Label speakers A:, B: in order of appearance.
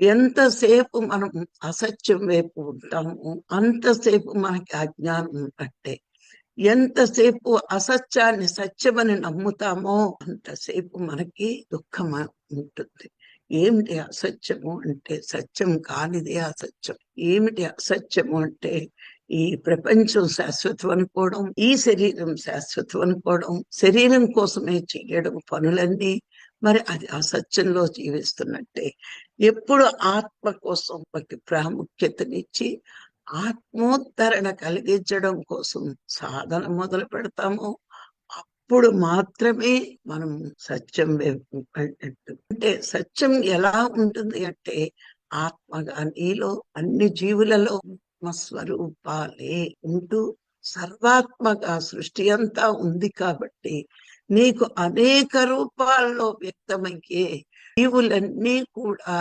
A: ఎంతసేపు మనం అసత్యం వైపు ఉంటాము అంతసేపు మనకి అజ్ఞానం ఉన్నట్టే ఎంతసేపు అసత్యాన్ని సత్యమని నమ్ముతామో అంతసేపు మనకి దుఃఖం ఉంటుంది. ఏమిటి అసత్యము అంటే సత్యం కానిదే అసత్యం? ఏమిటి అసత్యము అంటే ఈ ప్రపంచం శాశ్వతం అనుకోవడం ఈ శరీరం శాశ్వతం అనుకోవడం శరీరం కోసమే చేయడం పనులన్నీ మరి అది ఆ సత్యంలో జీవిస్తున్నట్టే. ఎప్పుడు ఆత్మ కోసం వాటి ప్రాముఖ్యతనిచ్చి ఆత్మోత్తరణ కలిగించడం కోసం సాధన మొదలు పెడతాము అప్పుడు మాత్రమే మనం సత్యం అంటే సత్యం ఎలా ఉంటుంది అంటే ఆత్మగా నీలో అన్ని జీవులలో స్వరూపాలే ఉంటూ సర్వాత్మగా సృష్టి అంతా ఉంది కాబట్టి నీకు అనేక రూపాల్లో వ్యక్తమయ్యే జీవులన్నీ కూడా